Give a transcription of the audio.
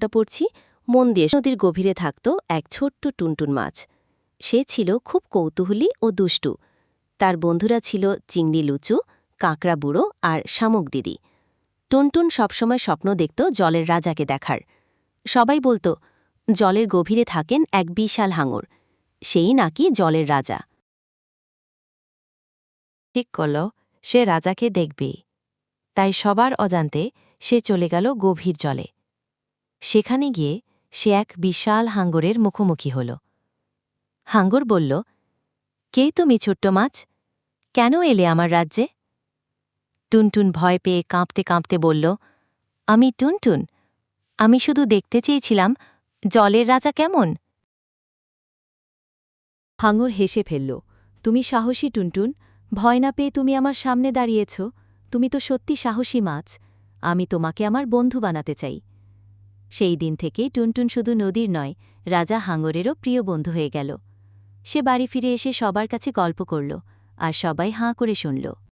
গল্পটা পড়ছি, মন দিয়ে। নদীর গভীরে থাকত এক ছোট্ট টুনটুন মাছ। সে ছিল খুব কৌতূহলী ও দুষ্টু। তার বন্ধুরা ছিল চিংড়ি লুচু, কাঁকড়া বুড়ো আর শামুক দিদি। টুনটুন সবসময় স্বপ্ন দেখত জলের রাজাকে দেখার। সবাই বলতো, জলের গভীরে থাকেন এক বিশাল হাঙর। সেই নাকি জলের রাজা। ঠিক করল, সে রাজাকে দেখবেই তাই সবার অজান্তে সে চলে গেল গভীর জলে। সেখানে গিয়ে সে এক বিশাল হাঙ্গরের মুখোমুখি হল। হাঙ্গর বলল, কে তুমি ছোট্ট মাছ? কেন এলে আমার রাজ্যে? টুনটুন ভয় পেয়ে কাঁপতে কাঁপতে বলল, আমি টুনটুন। আমি শুধু দেখতে চেয়েছিলাম, জলের রাজা কেমন? হাঙ্গর হেসে ফেলল, তুমি সাহসী টুনটুন, ভয় না পেয়ে তুমি আমার সামনে দাঁড়িয়েছ। তুমি তো সত্যি সাহসী মাছ। আমি তোমাকে আমার বন্ধু বানাতে চাই। সেই দিন থেকেই টুনটুন শুধু নদীর নয়, রাজা হাঙরেরও প্রিয় বন্ধু হয়ে গেল। সে বাড়ি ফিরে এসে সবার কাছে গল্প করল আর সবাই হাঁ করে শুনল।